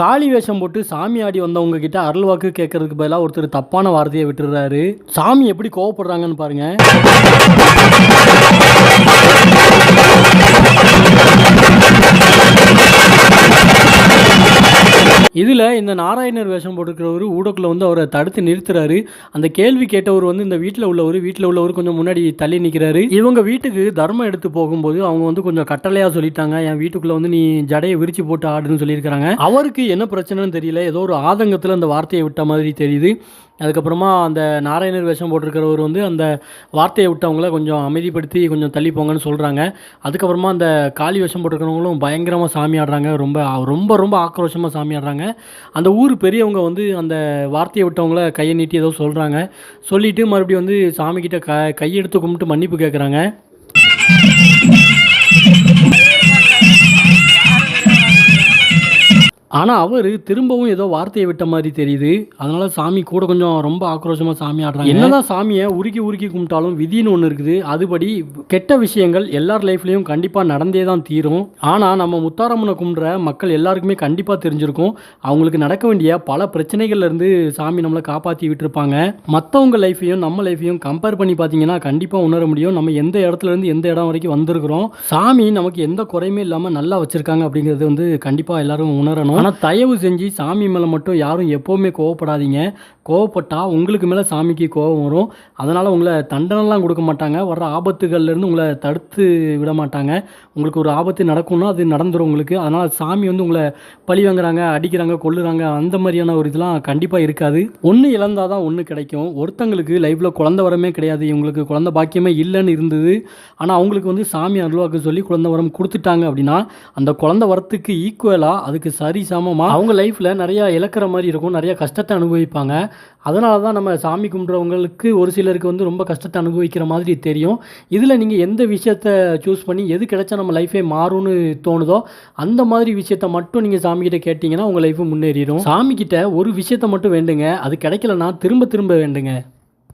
காளி வேஷம் போட்டு சாமி ஆடி வந்தவங்க கிட்ட அருள்வாக்கு கேட்கறதுக்கு பதிலாக ஒருத்தர் தப்பான வார்த்தையை விட்டுறாரு. சாமி எப்படி கோவப்படுறாங்கன்னு பாருங்க. இதில் இந்த நாராயணர் வேஷம் போட்டுருக்கிறவர் ஊடக்குள்ளே வந்து அவரை தடுத்து நிறுத்துறாரு. அந்த கேள்வி கேட்டவர் வந்து இந்த வீட்டில் உள்ளவர் வீட்டில் உள்ளவர் கொஞ்சம் முன்னாடி தள்ளி நிற்கிறாரு இவங்க வீட்டுக்கு தர்மம் எடுத்து போகும்போது அவங்க வந்து கொஞ்சம் கட்டளையாக சொல்லிட்டாங்க. என் வீட்டுக்குள்ளே வந்து நீ ஜடையை விரிச்சு போட்டு ஆடுன்னு சொல்லியிருக்கிறாங்க. அவருக்கு என்ன பிரச்சனைன்னு தெரியல. ஏதோ ஒரு ஆதங்கத்தில் அந்த வார்த்தையை விட்ட மாதிரி தெரியுது. அதுக்கப்புறமா அந்த நாராயணர் வேஷம் போட்டிருக்கிறவர் வந்து அந்த வார்த்தையை விட்டவங்கள கொஞ்சம் அமைதிப்படுத்தி கொஞ்சம் தள்ளி போங்கன்னு சொல்கிறாங்க அதுக்கப்புறமா அந்த காளி வேஷம் போட்டிருக்கிறவங்களும் பயங்கரமாக சாமி ஆடுறாங்க. ரொம்ப ரொம்ப ரொம்ப ஆக்ரோஷமாக சாமி ஆடுறாங்க. அந்த ஊர் பெரியவங்க வந்து அந்த வார்த்தையை விட்டவங்கள கையை நீட்டி ஏதோ சொல்கிறாங்க சொல்லிவிட்டு மறுபடியும் வந்து சாமிக்கிட்ட க கையெடுத்து கும்பிட்டு மன்னிப்பு கேட்குறாங்க ஆனால் அவர் திரும்பவும் ஏதோ வார்த்தையை விட்ட மாதிரி தெரியுது. அதனால சாமி கூட கொஞ்சம் ரொம்ப ஆக்ரோஷமாக சாமி ஆடுறாங்க. என்னதான் சாமியை உருக்கி உருக்கி கும்பிட்டாலும் விதின்னு ஒன்று இருக்குது. அதுபடி கெட்ட விஷயங்கள் எல்லார் லைஃப்லேயும் கண்டிப்பாக நடந்தே தான் தீரும். ஆனால் நம்ம முத்தாரம்மனை கும்பிட்ற மக்கள் எல்லாருக்குமே கண்டிப்பாக தெரிஞ்சிருக்கும். அவங்களுக்கு நடக்க வேண்டிய பல பிரச்சனைகள்ல இருந்து சாமி நம்மளை காப்பாற்றி விட்டுருப்பாங்க. மற்றவங்க லைஃப்பையும் நம்ம லைஃப்பையும் கம்பேர் பண்ணி பார்த்தீங்கன்னா கண்டிப்பாக உணர முடியும். நம்ம எந்த இடத்துல இருந்து எந்த இடம் வரைக்கும் வந்திருக்கிறோம். சாமி நமக்கு எந்த குறையுமே இல்லாமல் நல்லா வச்சிருக்காங்க அப்படிங்கிறது வந்து கண்டிப்பாக எல்லாரும் உணரணும். ஆனால் தயவு செஞ்சு சாமி மேலே மட்டும் யாரும் எப்போவுமே கோவப்படாதீங்க. கோவப்பட்டால் உங்களுக்கு மேலே சாமிக்கு கோவம் வரும். அதனால் உங்களை தண்டனைலாம் கொடுக்க மாட்டாங்க. வர்ற ஆபத்துகள்லேருந்து உங்களை தடுத்து விட மாட்டாங்க. உங்களுக்கு ஒரு ஆபத்து நடக்கும்னா அது நடந்துரும் உங்களுக்கு. அதனால் சாமி வந்து உங்களை பழி வாங்குறாங்க அடிக்கிறாங்க கொள்ளுறாங்க அந்த மாதிரியான ஒரு இதெல்லாம் கண்டிப்பாக இருக்காது. ஒன்று இழந்தால் தான் ஒன்று கிடைக்கும். ஒருத்தங்களுக்கு லைஃப்பில் குழந்த வரமே கிடையாது. இவங்களுக்கு குழந்த பாக்கியமே இல்லைன்னு இருந்தது. ஆனால் அவங்களுக்கு வந்து சாமி அருள்வாக்கு சொல்லி குழந்த வரம் கொடுத்துட்டாங்க அப்படின்னா அந்த குழந்த வரத்துக்கு ஈக்குவலாக அதுக்கு சரி சமமாக அவங்க லைஃப்பில் நிறையா இழக்கிற மாதிரி இருக்கும். நிறையா கஷ்டத்தை அனுபவிப்பாங்க. அதனால தான் நம்ம சாமி கும்பிட்றவங்களுக்கு ஒரு சிலருக்கு வந்து ரொம்ப கஷ்டத்தை அனுபவிக்கிற மாதிரி தெரியும். இதில் நீங்கள் எந்த விஷயத்த சூஸ் பண்ணி எது கிடைச்சா நம்ம லைஃபே மாறும்னு தோணுதோ அந்த மாதிரி விஷயத்த மட்டும் நீங்கள் சாமிக்கிட்ட கேட்டிங்கன்னா உங்கள் லைஃப் முன்னேறிடும். சாமிக்கிட்ட ஒரு விஷயத்த மட்டும் வேண்டுங்க. அது கிடைக்கலன்னா திரும்ப திரும்ப வேண்டுங்க.